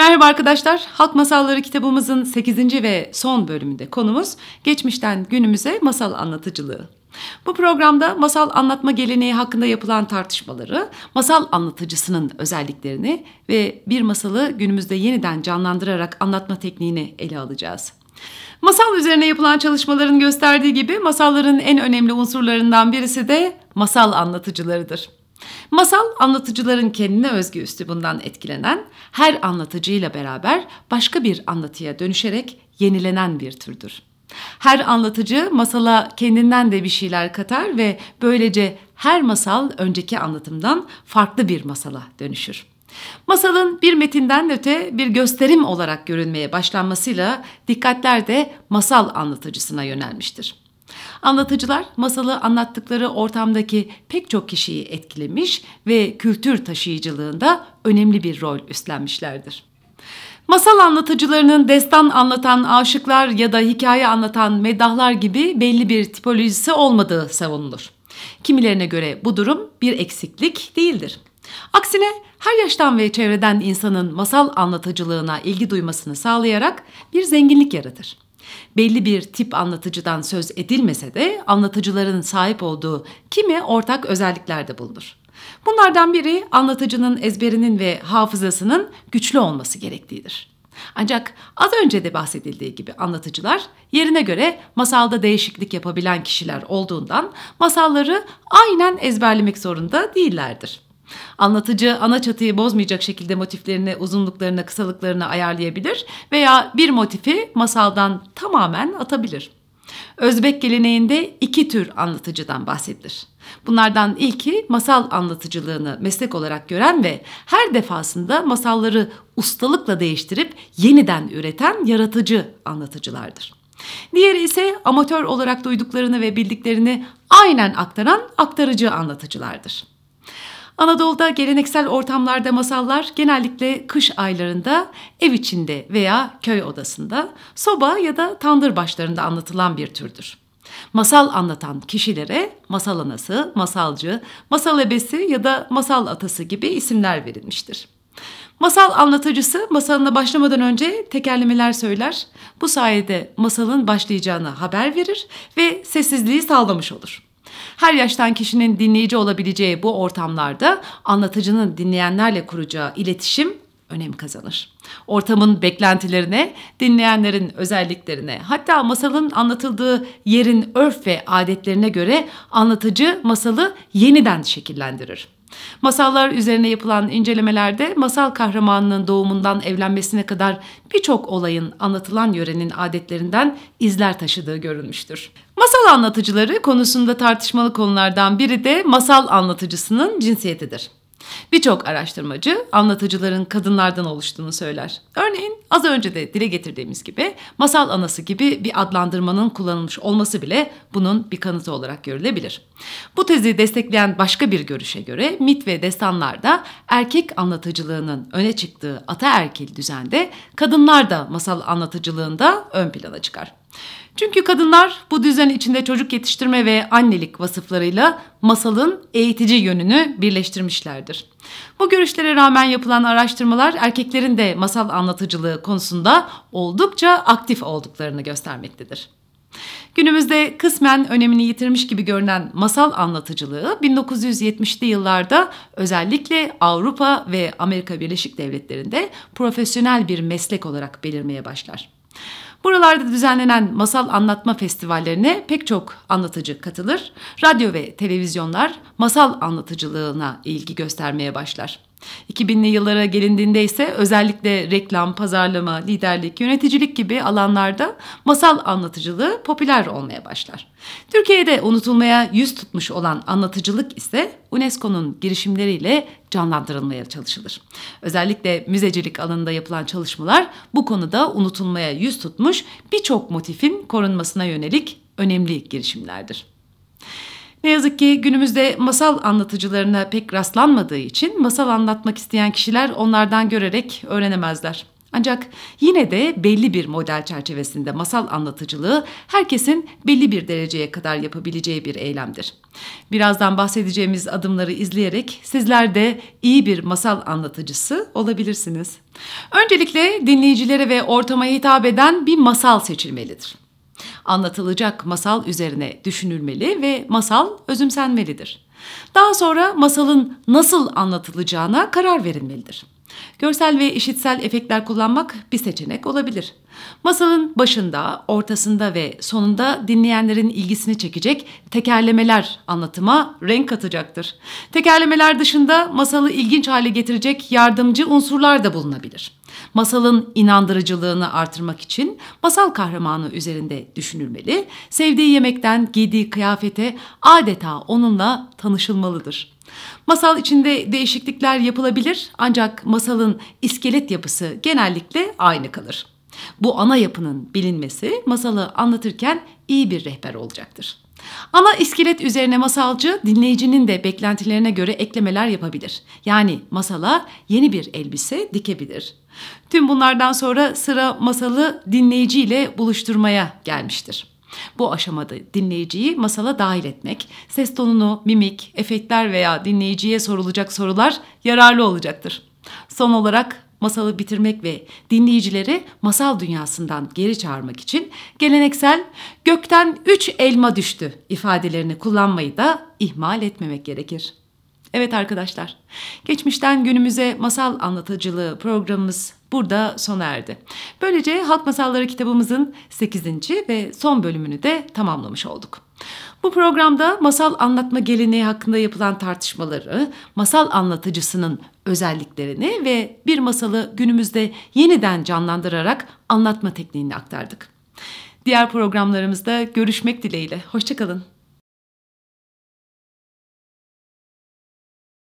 Merhaba arkadaşlar. Halk Masalları kitabımızın 8. ve son bölümünde konumuz geçmişten günümüze masal anlatıcılığı. Bu programda masal anlatma geleneği hakkında yapılan tartışmaları, masal anlatıcısının özelliklerini ve bir masalı günümüzde yeniden canlandırarak anlatma tekniğini ele alacağız. Masal üzerine yapılan çalışmaların gösterdiği gibi masalların en önemli unsurlarından birisi de masal anlatıcılarıdır. Masal anlatıcıların kendine özgü üslubundan etkilenen, her anlatıcıyla beraber başka bir anlatıya dönüşerek yenilenen bir türdür. Her anlatıcı masala kendinden de bir şeyler katar ve böylece her masal önceki anlatımdan farklı bir masala dönüşür. Masalın bir metinden öte bir gösterim olarak görünmeye başlanmasıyla dikkatler de masal anlatıcısına yönelmiştir. Anlatıcılar masalı anlattıkları ortamdaki pek çok kişiyi etkilemiş ve kültür taşıyıcılığında önemli bir rol üstlenmişlerdir. Masal anlatıcılarının destan anlatan aşıklar ya da hikaye anlatan meddahlar gibi belli bir tipolojisi olmadığı savunulur. Kimilerine göre bu durum bir eksiklik değildir. Aksine her yaştan ve çevreden insanın masal anlatıcılığına ilgi duymasını sağlayarak bir zenginlik yaratır belli bir tip anlatıcıdan söz edilmese de anlatıcıların sahip olduğu kimi ortak özellikler de bulunur. Bunlardan biri anlatıcının ezberinin ve hafızasının güçlü olması gerektiğidir. Ancak az önce de bahsedildiği gibi anlatıcılar yerine göre masalda değişiklik yapabilen kişiler olduğundan masalları aynen ezberlemek zorunda değillerdir. Anlatıcı ana çatıyı bozmayacak şekilde motiflerini, uzunluklarını, kısalıklarını ayarlayabilir veya bir motifi masaldan tamamen atabilir. Özbek geleneğinde iki tür anlatıcıdan bahsedilir. Bunlardan ilki masal anlatıcılığını meslek olarak gören ve her defasında masalları ustalıkla değiştirip yeniden üreten yaratıcı anlatıcılardır. Diğeri ise amatör olarak duyduklarını ve bildiklerini aynen aktaran aktarıcı anlatıcılardır. Anadolu'da geleneksel ortamlarda masallar genellikle kış aylarında ev içinde veya köy odasında, soba ya da tandır başlarında anlatılan bir türdür. Masal anlatan kişilere masal anası, masalcı, masal ebesi ya da masal atası gibi isimler verilmiştir. Masal anlatıcısı masalına başlamadan önce tekerlemeler söyler. Bu sayede masalın başlayacağını haber verir ve sessizliği sağlamış olur. Her yaştan kişinin dinleyici olabileceği bu ortamlarda anlatıcının dinleyenlerle kuracağı iletişim önem kazanır. Ortamın beklentilerine, dinleyenlerin özelliklerine, hatta masalın anlatıldığı yerin örf ve adetlerine göre anlatıcı masalı yeniden şekillendirir. Masallar üzerine yapılan incelemelerde masal kahramanının doğumundan evlenmesine kadar birçok olayın anlatılan yörenin adetlerinden izler taşıdığı görülmüştür. Masal anlatıcıları konusunda tartışmalı konulardan biri de masal anlatıcısının cinsiyetidir. Birçok araştırmacı anlatıcıların kadınlardan oluştuğunu söyler. Örneğin az önce de dile getirdiğimiz gibi masal anası gibi bir adlandırmanın kullanılmış olması bile bunun bir kanıtı olarak görülebilir. Bu tezi destekleyen başka bir görüşe göre mit ve destanlarda erkek anlatıcılığının öne çıktığı ataerkil düzende kadınlar da masal anlatıcılığında ön plana çıkar. Çünkü kadınlar bu düzen içinde çocuk yetiştirme ve annelik vasıflarıyla masalın eğitici yönünü birleştirmişlerdir. Bu görüşlere rağmen yapılan araştırmalar erkeklerin de masal anlatıcılığı konusunda oldukça aktif olduklarını göstermektedir. Günümüzde kısmen önemini yitirmiş gibi görünen masal anlatıcılığı 1970'li yıllarda özellikle Avrupa ve Amerika Birleşik Devletleri'nde profesyonel bir meslek olarak belirmeye başlar. Buralarda düzenlenen masal anlatma festivallerine pek çok anlatıcı katılır. Radyo ve televizyonlar masal anlatıcılığına ilgi göstermeye başlar. 2000'li yıllara gelindiğinde ise özellikle reklam, pazarlama, liderlik, yöneticilik gibi alanlarda masal anlatıcılığı popüler olmaya başlar. Türkiye'de unutulmaya yüz tutmuş olan anlatıcılık ise UNESCO'nun girişimleriyle canlandırılmaya çalışılır. Özellikle müzecilik alanında yapılan çalışmalar bu konuda unutulmaya yüz tutmuş birçok motifin korunmasına yönelik önemli girişimlerdir. Ne yazık ki günümüzde masal anlatıcılarına pek rastlanmadığı için masal anlatmak isteyen kişiler onlardan görerek öğrenemezler. Ancak yine de belli bir model çerçevesinde masal anlatıcılığı herkesin belli bir dereceye kadar yapabileceği bir eylemdir. Birazdan bahsedeceğimiz adımları izleyerek sizler de iyi bir masal anlatıcısı olabilirsiniz. Öncelikle dinleyicilere ve ortama hitap eden bir masal seçilmelidir. Anlatılacak masal üzerine düşünülmeli ve masal özümsenmelidir. Daha sonra masalın nasıl anlatılacağına karar verilmelidir. Görsel ve işitsel efektler kullanmak bir seçenek olabilir. Masalın başında, ortasında ve sonunda dinleyenlerin ilgisini çekecek tekerlemeler anlatıma renk katacaktır. Tekerlemeler dışında masalı ilginç hale getirecek yardımcı unsurlar da bulunabilir. Masalın inandırıcılığını artırmak için masal kahramanı üzerinde düşünülmeli, sevdiği yemekten giydiği kıyafete adeta onunla tanışılmalıdır. Masal içinde değişiklikler yapılabilir ancak masalın iskelet yapısı genellikle aynı kalır. Bu ana yapının bilinmesi masalı anlatırken iyi bir rehber olacaktır. Ana iskelet üzerine masalcı dinleyicinin de beklentilerine göre eklemeler yapabilir. Yani masala yeni bir elbise dikebilir. Tüm bunlardan sonra sıra masalı dinleyiciyle buluşturmaya gelmiştir. Bu aşamada dinleyiciyi masala dahil etmek, ses tonunu, mimik, efektler veya dinleyiciye sorulacak sorular yararlı olacaktır. Son olarak masalı bitirmek ve dinleyicileri masal dünyasından geri çağırmak için geleneksel gökten üç elma düştü ifadelerini kullanmayı da ihmal etmemek gerekir. Evet arkadaşlar, geçmişten günümüze masal anlatıcılığı programımız burada sona erdi. Böylece Halk Masalları kitabımızın 8. ve son bölümünü de tamamlamış olduk. Bu programda masal anlatma geleneği hakkında yapılan tartışmaları, masal anlatıcısının özelliklerini ve bir masalı günümüzde yeniden canlandırarak anlatma tekniğini aktardık. Diğer programlarımızda görüşmek dileğiyle. Hoşçakalın.